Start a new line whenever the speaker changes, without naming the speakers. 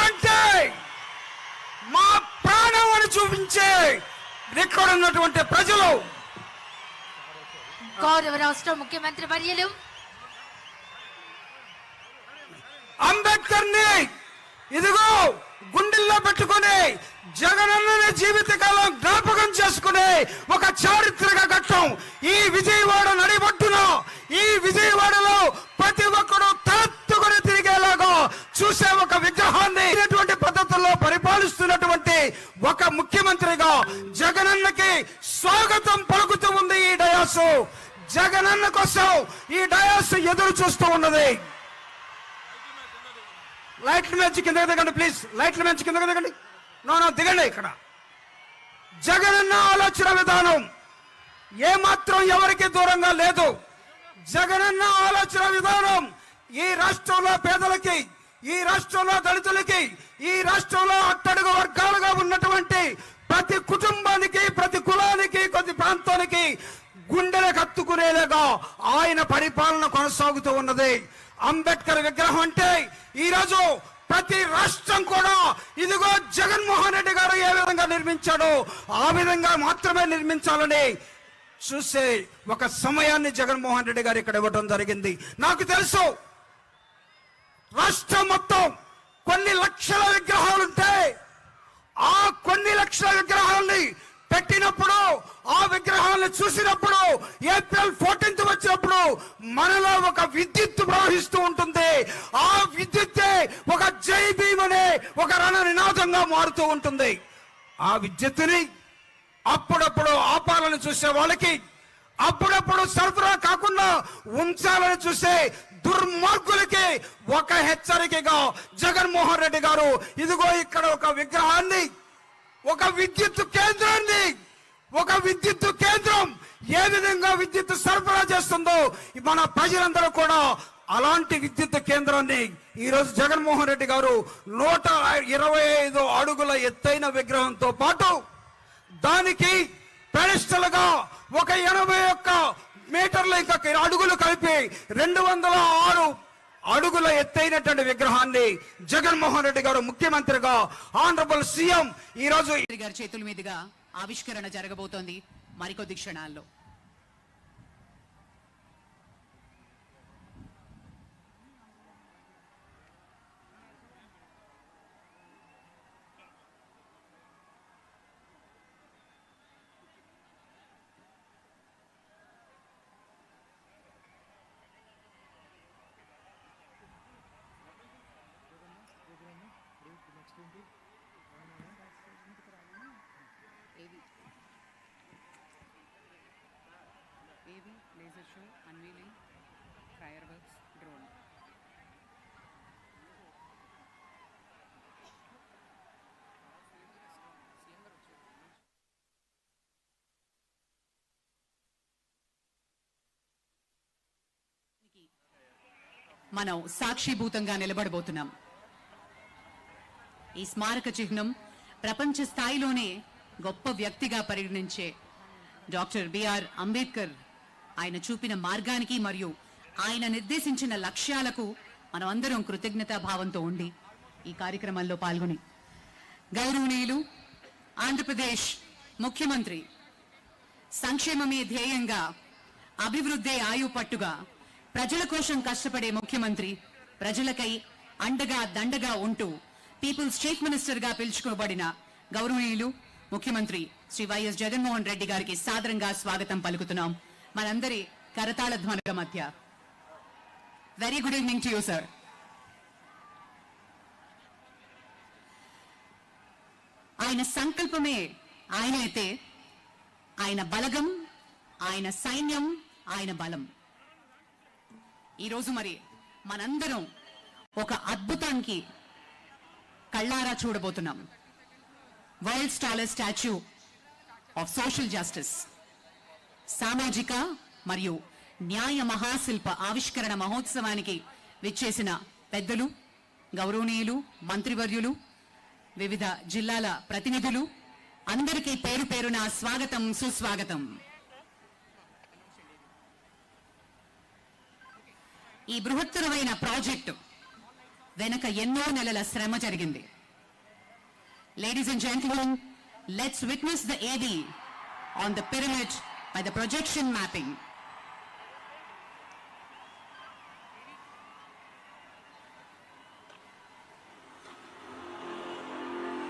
అంటే మా ప్రాణం అని చూపించే ఇక్కడ ఉన్నటువంటి ప్రజలు
గౌరవ రాష్ట్ర ముఖ్యమంత్రి వర్యులు
అంబేద్కర్ని ఇదిగో గుండెల్లో పెట్టుకుని జగనన్నని జీవితకాలం జ్ఞాపకం చేసుకునే ఒక చారిత్రక ఘట్టం ఈ విజయవాడ నడిబొట్టున ఈ విజయవాడలో ముఖ్యమంత్రిగా జగనన్నకి స్వాగతం పలుకుతూ ఉంది ఈ డయాసు. జగనన్న కోసం ఈ డయాస్ ఎదురు చూస్తూ ఉన్నది. లైట్ల మీద కింద దిగండి ప్లీజ్. లైట్ల మీద కింద దిగండి. నో నో దిగండి ఇక్కడ. జగనన్న ఆలోచన విధానం ఏ మాత్రం ఎవరికి దూరంగా లేదు. జగనన్న ఆలోచన విధానం ఈ రాష్ట్రంలో పేదలకి ఈ రాష్ట్రంలో దళితులకి ఈ రాష్ట్రంలో అట్టడుగు వర్గాలుగా ఉన్నటువంటి ప్రతి కుటుంబానికి ప్రతి కులానికి ప్రతి ప్రాంతానికి గుండెలు కత్తుకునేలాగా ఆయన పరిపాలన కొనసాగుతూ ఉన్నది. అంబేద్కర్ విగ్రహం అంటే ఈ రోజు ప్రతి రాష్ట్రం కూడా ఇదిగో జగన్మోహన్ రెడ్డి గారు ఏ విధంగా నిర్మించాడో ఆ విధంగా మాత్రమే నిర్మించాలని చూసే ఒక సమయాన్ని జగన్మోహన్ రెడ్డి గారు ఇక్కడ ఇవ్వడం జరిగింది. నాకు తెలుసు రాష్ట్రం మొత్తం కొన్ని లక్షల విగ్రహాలు ఉంటాయి ఆ కొన్ని లక్షల విగ్రహాలని పెట్టినప్పుడు ఆ విగ్రహాలను చూసినప్పుడు ఏప్రిల్ ఫోర్టీన్త్ వచ్చినప్పుడు మనలో ఒక విద్యుత్ ప్రవహిస్తూ ఉంటుంది. ఆ విద్యుత్తే ఒక జై భీమ్ అనే ఒక రణ నినాదంగా మారుతూ ఉంటుంది. ఆ విద్యుత్తుని అప్పుడప్పుడు ఆపాలని చూసే వాళ్ళకి అప్పుడప్పుడు సరఫరా కాకుండా ఉంచాలని చూసే దుర్మార్గులకి ఒక హెచ్చరికగా జగన్మోహన్ రెడ్డి గారు ఇదిగో ఇక్కడ ఒక విగ్రహాన్ని ఒక విద్యుత్ కేంద్రాన్ని ఒక విద్యుత్ కేంద్రం ఏ విధంగా విద్యుత్ సరఫరా చేస్తుందో మన ప్రజలందరూ కూడా అలాంటి విద్యుత్ కేంద్రాన్ని ఈరోజు జగన్మోహన్ రెడ్డి గారు నూట ఇరవై ఐదు అడుగుల ఎత్తైన విగ్రహంతో పాటు దానికి పెడిస్టలుగా ఒక ఎనభై ఒక్క మీటర్ల ఇంకా అడుగులు కలిపి రెండు వందల ఆరు అడుగుల ఎత్తైనటువంటి విగ్రహాన్ని జగన్మోహన్ రెడ్డి గారు ముఖ్యమంత్రిగా ఆనరబుల్ సీఎం ఈ రోజు
గారి చేతుల మీదుగా ఆవిష్కరణ జరగబోతోంది మరికొద్ది క్షణాల్లో. ఏవి laser show unveiling fireworks drone. మనం సాక్షిభూతంగా నిలబడబోతున్నాం. ఈ స్మారక చిహ్నం ప్రపంచ స్థాయిలోనే గొప్ప వ్యక్తిగా పరిగణించే డాక్టర్ బిఆర్ అంబేద్కర్ ఆయన చూపిన మార్గానికి మరియు ఆయన నిర్దేశించిన లక్ష్యాలకు మనం అందరం కృతజ్ఞతాభావంతో ఉండి ఈ కార్యక్రమంలో పాల్గొని గౌరవనీయులు ఆంధ్రప్రదేశ్ ముఖ్యమంత్రి సంక్షేమమే ధ్యేయంగా అభివృద్ధే ఆయు పట్టుగా ప్రజల కోసం కష్టపడే ముఖ్యమంత్రి ప్రజలకై అండగా దండగా ఉంటూ పీపుల్స్ చీఫ్ మినిస్టర్గా పిలుచుకోబడిన గౌరవనీయులు ముఖ్యమంత్రి శ్రీ వైఎస్ జగన్మోహన్ రెడ్డి గారికి సాదరంగా స్వాగతం పలుకుతున్నాం. మనందరి కరతాళ ధ్వనుల మధ్య. Very good evening to you sir ఆయన సంకల్పమే ఆయన అయితే ఆయన బలగం ఆయన సైన్యం ఆయన బలం. ఈరోజు మరి మనందరం ఒక అద్భుతానికి కళ్ళారా చూడబోతున్నాం. World స్టాలర్ statue of social justice సామాజిక మరియు న్యాయ మహాశిల్ప ఆవిష్కరణ మహోత్సవానికి విచ్చేసిన పెద్దలు గౌరవనీయులు మంత్రివర్యులు వివిధ జిల్లాల ప్రతినిధులు అందరికీ పేరు పేరున స్వాగతం సుస్వాగతం. ఈ బృహత్తరమైన ప్రాజెక్టు వెనక ఎన్నో నెలల శ్రమ జరిగింది. Ladies and gentlemen let's witness the ఏది on the pyramid by the projection mapping.